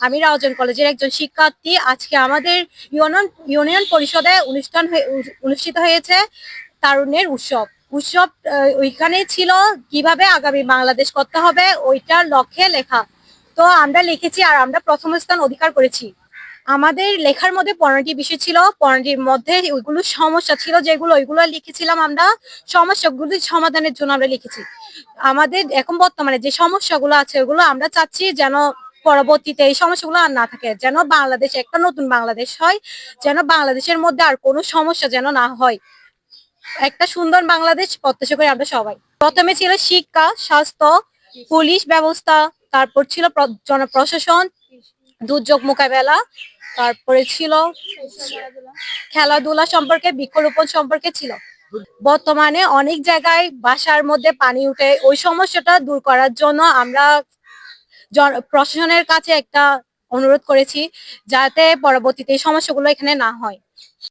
আমি রাউজান কলেজের একজন শিক্ষার্থী। আজকে আমাদের ইউনিয়ন ইউনিয়ন পরিষদে অনুষ্ঠান অনুষ্ঠিত হয়েছে তারুণ্যের উৎসব। উৎসব ওইখানে ছিল কীভাবে আগামী বাংলাদেশ করতে হবে, ওইটার লক্ষ্যে লেখা। তো আমরা লিখেছি আর আমরা প্রথম স্থান অধিকার করেছি। আমাদের লেখার মধ্যে পনেরোটি বিষয় ছিল। পনেরোটির মধ্যে ওইগুলো সমস্যা ছিল যেগুলো, ওইগুলো লিখেছিলাম আমরা। সমস্যাগুলি সমাধানের জন্য আমরা লিখেছি। আমাদের এখন বর্তমানে যে সমস্যাগুলো আছে, ওগুলো আমরা চাচ্ছি যেন পরবর্তীতে এই সমস্যাগুলো আর না থাকে। যেন বাংলাদেশ একটা নতুন বাংলাদেশ হয়, যেন বাংলাদেশের মধ্যে আর কোনো সমস্যা যেন না হয়। একটা সুন্দর বাংলাদেশ প্রত্যাশা করি আমরা সবাই। প্রথমে ছিল শিক্ষা, স্বাস্থ্য, পুলিশ ব্যবস্থা, তারপর ছিল জনপ্রশাসন, দুর্যোগ মোকাবেলা, তারপরে ছিল খেলাধুলা সম্পর্কে, বৃক্ষরোপণ সম্পর্কে ছিল। বর্তমানে অনেক জায়গায় বাসার মধ্যে পানি উঠে, ওই সমস্যাটা দূর করার জন্য আমরা প্রশাসনের কাছে একটা অনুরোধ করেছি যাতে পরবর্তীতে এই সমস্যাগুলো এখানে না হয়।